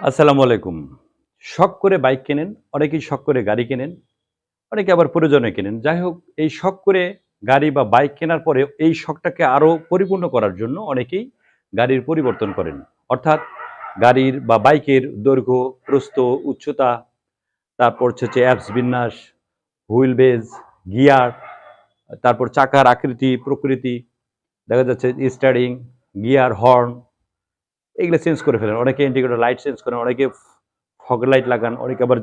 আসসালামু আলাইকুম। শখ করে বাইক কেনেন, অনেকেই শখ করে গাড়ি কেনেন, অনেকে আবার প্রয়োজনে কেনেন। যাই হোক, এই শখ করে গাড়ি বা বাইক কেনার পরে এই শখটাকে আরও পরিপূর্ণ করার জন্য অনেকেই গাড়ির পরিবর্তন করেন। অর্থাৎ গাড়ির বা বাইকের দৈর্ঘ্য, প্রস্থ, উচ্চতা, তারপর হচ্ছে অ্যাপস বিন্যাস, হুইল বেজ, গিয়ার, তারপর চাকার আকৃতি, প্রকৃতি, দেখা যাচ্ছে স্টারিং, গিয়ার, হর্ন এগুলো চেঞ্জ করে ফেলেন। অনেকে ইন্ডিকেটর লাইট চেঞ্জ করেন, অনেকে ফগ লাইট লাগান, অনেকে আবার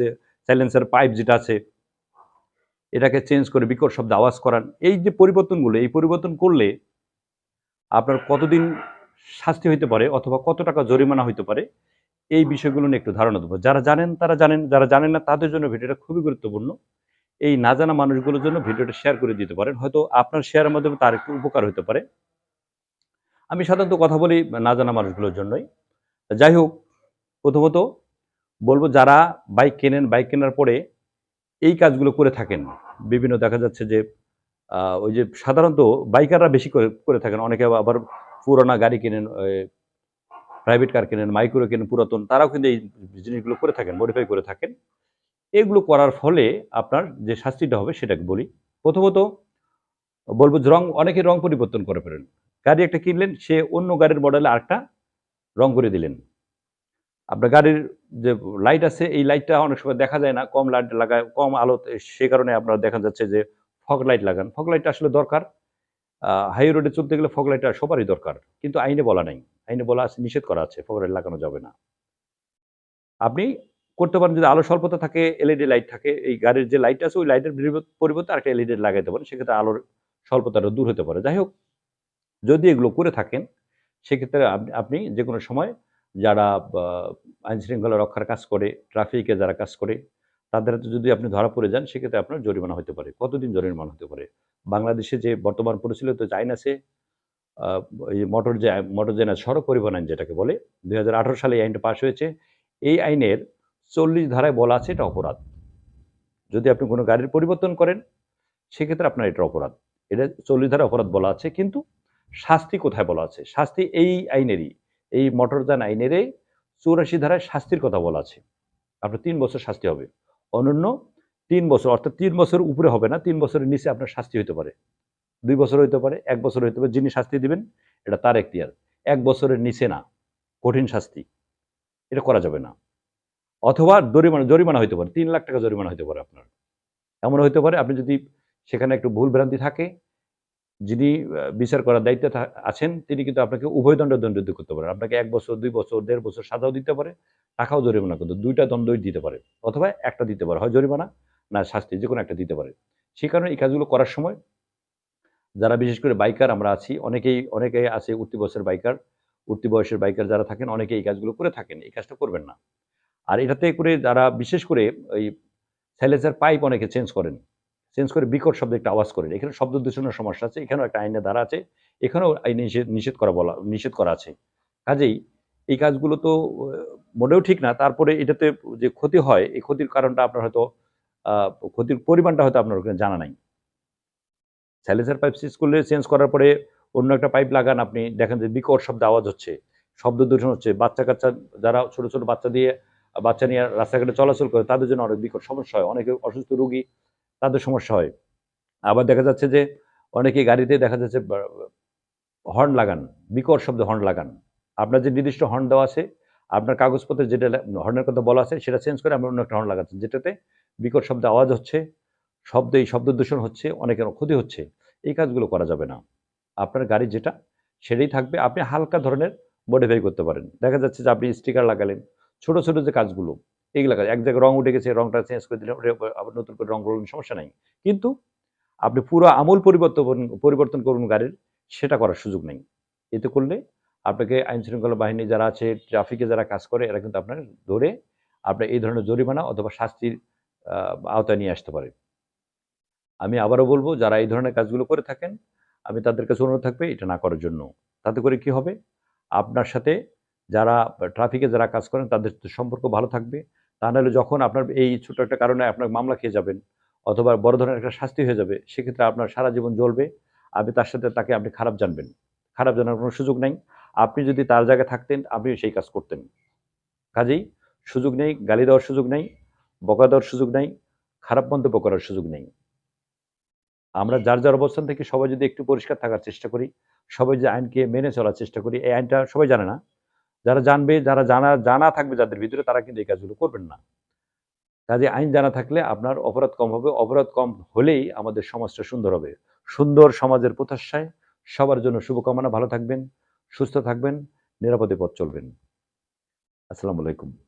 যে সাইলেন্সার পাইপ যেটা আছে, এটাকে চেঞ্জ করে বিকট শব্দ আওয়াজ করান। এই যে পরিবর্তনগুলো, এই পরিবর্তন করলে আপনার কতদিন শাস্তি হইতে পারে অথবা কত টাকা জরিমানা হইতে পারে, এই বিষয়গুলো নিয়ে একটু ধারণা দেবো। যারা জানেন তারা জানেন, যারা জানেন না তাদের জন্য ভিডিওটা খুবই গুরুত্বপূর্ণ। এই না জানা মানুষগুলোর জন্য ভিডিওটা শেয়ার করে দিতে পারেন। হয়তো আপনার শেয়ারের মাধ্যমে তার একটু উপকার হতে পারে। আমি সাধারণত কথা বলি না জানা মানুষগুলোর জন্যই। যাই হোক, প্রথমত বলব যারা বাইক কেনেন, বাইক কেনার পরে এই কাজগুলো করে থাকেন, বিভিন্ন দেখা যাচ্ছে যে ওই যে সাধারণত বাইকাররা বেশি করে করে থাকেন। অনেকে আবার পুরোনো গাড়ি কেনেন প্রাইভেট কার কেনেন মাইক্রো কেনেন, পুরাতন, তারাও কিন্তু এই জিনিসগুলো করে থাকেন মডিফাই করে থাকেন। এগুলো করার ফলে আপনার যে শাস্তিটা হবে সেটাকে বলি। প্রথমত বলব রং, অনেকে রং পরিবর্তন করে ফেলেন। গাড়ি একটা কিনলেন, সে অন্য গাড়ির মডেলে আরেকটা রং করে দিলেন। আপনার গাড়ির যে লাইট আছে, এই লাইটটা অনেক সময় দেখা যায় না, কম লাইট লাগায়, কম আলো সে কারণে আপনার দেখা যাচ্ছে যে ফগ লাইট লাগান। ফগ লাইটটা আসলে দরকার। হাই রোডে চলতে গেলে ফগ লাইটটা সবারই দরকার। কিন্তু আইনে বলা নাই। আইনে বলা আছে, নিষেধ করা আছে ফগ লাইট লাগানো যাবে না। আপনি করতে পারেন, যদি আলো স্বল্পতা থাকে এলইডি লাইট থাকে, এই গাড়ির যে লাইট আছে, ওই লাইটের পরিবর্তে আরেকটা এলইডি লাগাইতে পারেন। সেক্ষেত্রে আলোর স্বল্পতাটা দূর হতে পারে। যাই হোক যদি এগুলো করে থাকেন, সেক্ষেত্রে আপনি যে কোনো সময় যারা আইন শৃঙ্খলা রক্ষার কাজ করে, ট্রাফিকে যারা কাজ করে, তাদের হাতে যদি আপনি ধরা পড়ে যান, সেক্ষেত্রে আপনার জরিমানা হতে পারে। কতদিন জরিমানা হতে পারে? বাংলাদেশে যে বর্তমান পরিচালিত আইন আছে মোটর যে, মোটর জেনা সড়ক পরিবহন আইন যেটাকে বলে দু হাজার আঠেরো সালে এই আইনটা পাশ হয়েছে। এই আইনের চল্লিশ ধারায় বলা আছে এটা অপরাধ। যদি আপনি কোনো গাড়ির পরিবর্তন করেন, সেক্ষেত্রে আপনার এটা অপরাধ। এটা চল্লিশ ধারা অপরাধ বলা আছে, কিন্তু শাস্তি কোথায় বলা আছে? শাস্তি এই আইনেরই, এই মোটরযান আইনেরই চৌরাশি ধারায় শাস্তির কথা বলা আছে। আপনার তিন বছর শাস্তি হবে। অনন্য তিন বছর, অর্থাৎ তিন বছর উপরে হবে না, তিন বছরের নিচে আপনার শাস্তি হতে পারে। দুই বছর হইতে পারে, এক বছর হইতে পারে, যিনি শাস্তি দিবেন, এটা তার এখতিয়ার। এক বছরের নিচে না, কঠিন শাস্তি। এটা করা যাবে না। অথবা জরিমানা জরিমানা হইতে পারে, তিন লাখ টাকা জরিমানা হইতে পারে আপনার। এমন হইতে পারে, আপনি যদি সেখানে একটু ভুল ভ্রান্তি থাকে যিনি বিচার করার দায়িত্বে আছেন, তিনি কিন্তু আপনাকে উভয় দণ্ড দণ্ডিত করতে পারেন। আপনাকে এক বছর, দুই বছর, দেড় বছর সাজাও দিতে পারে, টাকাও জরিমানা করতে দুইটা দণ্ডই দিতে পারে, অথবা একটা দিতে পারে। হয় জরিমানা, না শাস্তি যে কোনো একটা দিতে পারে। সেই কারণে এই কাজগুলো করার সময় যারা বিশেষ করে বাইকার আমরা আছি, অনেকেই অনেকেই আছে উঠতি বয়সের বাইকার, উঠতি বয়সের বাইকার যারা থাকেন অনেকে এই কাজগুলো করে থাকেন, এই কাজটা করবেন না। আর এটাতে করে যারা বিশেষ করে ওই সাইলেন্সার পাইপ অনেকে চেঞ্জ করেন চেঞ্জ করে বিকট শব্দ একটা আওয়াজ করেন এখানে শব্দ দূষণের সমস্যা আছে, এখানেও একটা আইনের ধারা আছে, এখানেও আইন নিষেধ করা বলা, নিষেধ করা আছে। কাজেই এই কাজগুলো তো মোটেও ঠিক না। তারপরে এটাতে যে ক্ষতি হয়, এই ক্ষতির কারণটা আপনার হয়তো ক্ষতির পরিমাণটা হয়তো আপনার ওখানে জানা নাই। সাইলেন্সার পাইপ চেঞ্জ করলে চেঞ্জ করার পরে অন্য একটা পাইপ লাগান আপনি, দেখেন যে বিকট শব্দ আওয়াজ হচ্ছে, শব্দ দূষণ হচ্ছে, বাচ্চা কাচ্চা যারা ছোট ছোট বাচ্চা দিয়ে, বাচ্চা নিয়ে রাস্তাঘাটে চলাচল করে, তাদের জন্য অনেক বিকট সমস্যা হয়। অনেকে অসুস্থ রোগী তাদের সমস্যা হয়। আবার দেখা যাচ্ছে যে অনেকে গাড়িতে দেখা যাচ্ছে হর্ন লাগান, বিকট শব্দ হর্ন লাগান। আপনার যে নির্দিষ্ট হর্ন দেওয়া আছে, আপনার কাগজপত্রে যেটা হর্নের কথা বলা আছে, সেটা চেঞ্জ করে আমরা অন্য একটা হর্ন লাগাচ্ছি যেটাতে বিকট শব্দ আওয়াজ হচ্ছে, শব্দ এই শব্দ দূষণ হচ্ছে, অনেকের ক্ষতি হচ্ছে। এই কাজগুলো করা যাবে না। আপনার গাড়ি যেটা, সেটাই থাকবে, আপনি হালকা ধরনের মডিফাই করতে পারেন। দেখা যাচ্ছে যে আপনি স্টিকার লাগালেন, ছোট ছোট যে কাজগুলো এইগুলো কাজ, এক জায়গায় রং উঠে গেছে, রংটা চেঞ্জ করে ওটা আবার নতুন করে রং করলেন সমস্যা নাই। কিন্তু আপনি পুরো আমূল পরিবর্তন পরিবর্তন করুন গাড়ির, সেটা করার সুযোগ নেই। এতে করলে আপনাকে আইন শৃঙ্খলা বাহিনী যারা আছে, ট্রাফিকে যারা কাজ করে, এরা কিন্তু আপনার ধরে আপনার এই ধরনের জরিমানা অথবা শাস্তির আওতায় নিয়ে আসতে পারে। আমি আবারও বলব, যারা এই ধরনের কাজগুলো করে থাকেন, আমি তাদের কাছে অনুরোধ থাকবে এটা না করার জন্য। তাতে করে কি হবে? আপনার সাথে যারা ট্রাফিকে যারা কাজ করেন, তাদের সম্পর্ক ভালো থাকবে। তা নাহলে যখন আপনার এই ছোট একটা কারণে আপনার মামলা খেয়ে যাবেন অথবা বড় ধরনের একটা শাস্তি হয়ে যাবে, সেক্ষেত্রে আপনার সারা জীবন জ্বলবে। আপনি তার সাথে তাকে আপনি খারাপ জানবেন। খারাপ জানার কোনো সুযোগ নেই। আপনি যদি তার জায়গায় থাকতেন, আপনি সেই কাজ করতেন। কাজেই সুযোগ নেই, গালি দেওয়ার সুযোগ নেই, বকা দেওয়ার সুযোগ নেই, খারাপ মন্তব্য করার সুযোগ নেই। আমরা যার যার অবস্থান থেকে সবাই যদি একটু পরিষ্কার থাকার চেষ্টা করি, সবাই যে আইনকে মেনে চলার চেষ্টা করি, এই আইনটা সবাই জানে না। যারা জানবে, যারা জানা জানা থাকবে যাদের ভিতরে, তারা কিন্তু এই কাজগুলো করবেন না। কাজে আইন জানা থাকলে আপনার অপরাধ কম হবে। অপরাধ কম হলেই আমাদের সমাজটা সুন্দর হবে। সুন্দর সমাজের প্রত্যাশায় সবার জন্য শুভকামনা। ভালো থাকবেন, সুস্থ থাকবেন, নিরাপদে পথ চলবেন। আসসালামু আলাইকুম।